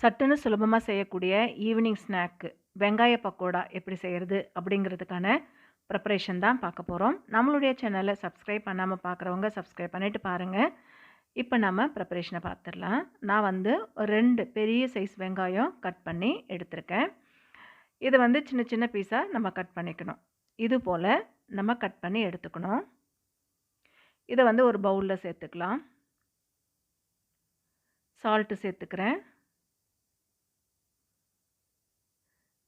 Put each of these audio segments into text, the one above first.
சட்டுன்னு சுலபமாக செய்யக்கூடிய ஈவினிங் ஸ்நாக்கு வெங்காய பக்கோடா எப்படி செய்கிறது அப்படிங்கிறதுக்கான ப்ரிப்பரேஷன் தான் பார்க்க போகிறோம் நம்மளுடைய சேனலை சப்ஸ்கிரைப் பண்ணாமல் பார்க்குறவங்க சப்ஸ்கிரைப் பண்ணிவிட்டு பாருங்கள் இப்போ நம்ம ப்ரிப்பரேஷனை பார்த்துடலாம். நான் வந்து ரெண்டு பெரிய சைஸ் வெங்காயம் கட் பண்ணி எடுத்திருக்கேன். இதை வந்து சின்ன சின்ன பீஸாக நம்ம கட் பண்ணிக்கணும். இது போல் நம்ம கட் பண்ணி எடுத்துக்கணும். இதை வந்து ஒரு பவுலில் சேர்த்துக்கலாம். சால்ட்டு சேர்த்துக்கிறேன்.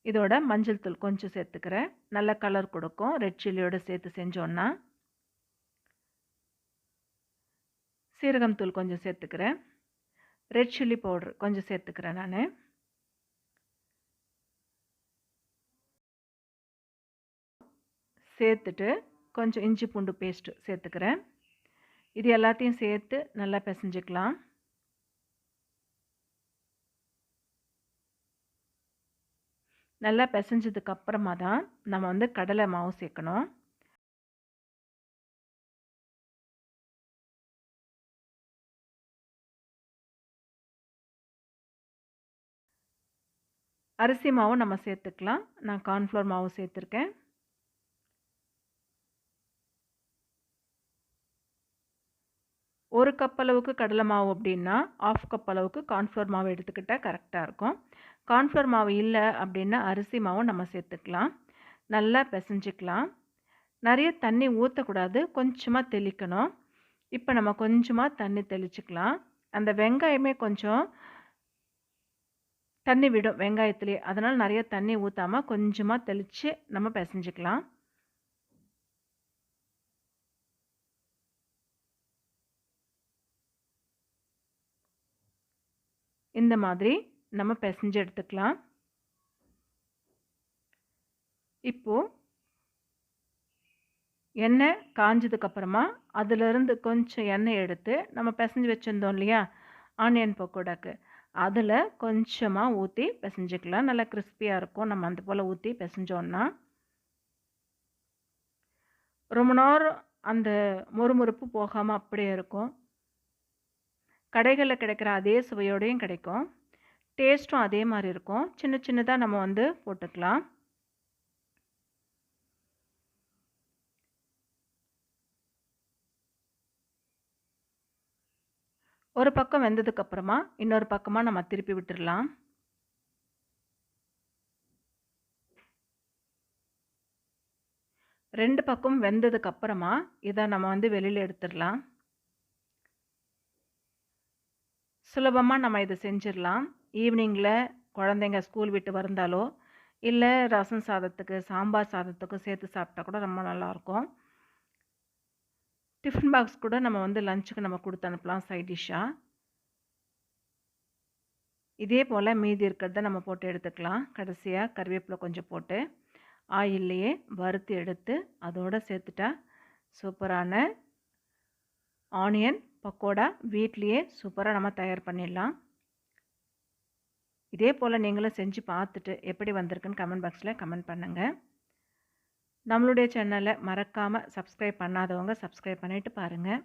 இதோட மஞ்சள் தூள் கொஞ்சம் சேர்த்துக்கிறேன். நல்ல கலர் கொடுக்கும். ரெட் சில்லியோடு சேர்த்து செஞ்சோன்னா சீரகம் தூள் கொஞ்சம் சேர்த்துக்கிறேன். ரெட் சில்லி பவுடர் கொஞ்சம் சேர்த்துக்கிறேன் நான். சேர்த்துட்டு கொஞ்சம் இஞ்சி பூண்டு பேஸ்ட்டு சேர்த்துக்கிறேன். இது எல்லாத்தையும் சேர்த்து நல்லா பிசைஞ்சிக்கலாம். நல்லா பிசைஞ்சதுக்கு அப்புறமா தான் நம்ம வந்து கடலை மாவு சேர்க்கணும். அரிசி மாவும் நம்ம சேர்த்துக்கலாம். நான் கார்ன்ஃப்ளவர் மாவு சேர்த்துருக்கேன். ஒரு கப் அளவுக்கு கடலை மாவு அப்படின்னா ஆஃப் கப் அளவுக்கு கார்ன்ஃப்ளவர் மாவு எடுத்துக்கிட்டால் கரெக்டாக இருக்கும். கார்ன்ஃப்ளவர் மாவு இல்லை அப்படின்னா அரிசி மாவும் நம்ம சேர்த்துக்கலாம். நல்லா பிசைஞ்சிக்கலாம். நிறைய தண்ணி ஊற்றக்கூடாது கொஞ்சமாக தெளிக்கணும். இப்போ நம்ம கொஞ்சமாக தண்ணி தெளிச்சுக்கலாம். அந்த வெங்காயமே கொஞ்சம் தண்ணி விடும் வெங்காயத்துலேயே அதனால் நிறைய தண்ணி ஊற்றாமல் கொஞ்சமாக தெளித்து நம்ம பிசைஞ்சிக்கலாம். இந்த மாதிரி நம்ம பிசைஞ்சு எடுத்துக்கலாம். இப்போது எண்ணெய் காஞ்சதுக்கப்புறமா அதிலிருந்து கொஞ்சம் எண்ணெய் எடுத்து நம்ம பிசைஞ்சு வச்சுருந்தோம் இல்லையா? ஆனியன் பக்கோடாக்கு. அதில் கொஞ்சமாக ஊற்றி பிசைஞ்சிக்கலாம். நல்லா கிறிஸ்பியாக இருக்கும். நம்ம அந்த போல் ஊற்றி பிசைஞ்சோன்னா ரொம்ப நேரம் அந்த மொறுமொறுப்பு போகாமல் அப்படியே இருக்கும். கடைகளில் கிடைக்கிற அதே சுவையோடையும் கிடைக்கும். டேஸ்ட்டும் அதே மாதிரி இருக்கும். சின்ன சின்னதாக நம்ம வந்து போட்டுக்கலாம். ஒரு பக்கம் வெந்ததுக்கப்புறமா இன்னொரு பக்கமாக நம்ம திருப்பி விட்டுடலாம் ரெண்டு பக்கம் வெந்ததுக்கப்புறமா இதை நம்ம வந்து வெளியில் எடுத்துடலாம். சுலபமாக நம்ம இதை செஞ்சிடலாம். ஈவினிங்கில் குழந்தைங்க ஸ்கூல் விட்டு வந்தாலோ இல்லை ரசம் சாதத்துக்கு சாம்பார் சாதத்துக்கு சேர்த்து சாப்பிட்டா கூட ரொம்ப நல்லாயிருக்கும். டிஃபன் பாக்ஸ் கூட நம்ம வந்து லஞ்சுக்கு நம்ம கொடுத்து அனுப்பலாம் சைட் டிஷ்ஷாக இதே போல் மீதி இருக்கிறத நம்ம போட்டு எடுத்துக்கலாம். கடைசியாக கருவேப்பிலை கொஞ்சம் போட்டு ஆயில்லையே வறுத்து எடுத்து அதோடு சேர்த்துட்டா சூப்பரான ஆனியன் பக்கோடா வீட்லேயே சூப்பராக நம்ம தயார் பண்ணிடலாம். இதே போல் நீங்களும் செஞ்சு பார்த்துட்டு எப்படி வந்திருக்குன்னு கமெண்ட் பாக்ஸில் கமெண்ட் பண்ணுங்கள் நம்மளுடைய சேனலை மறக்காமல் சப்ஸ்கிரைப் பண்ணாதவங்க சப்ஸ்கிரைப் பண்ணிவிட்டு பாருங்கள்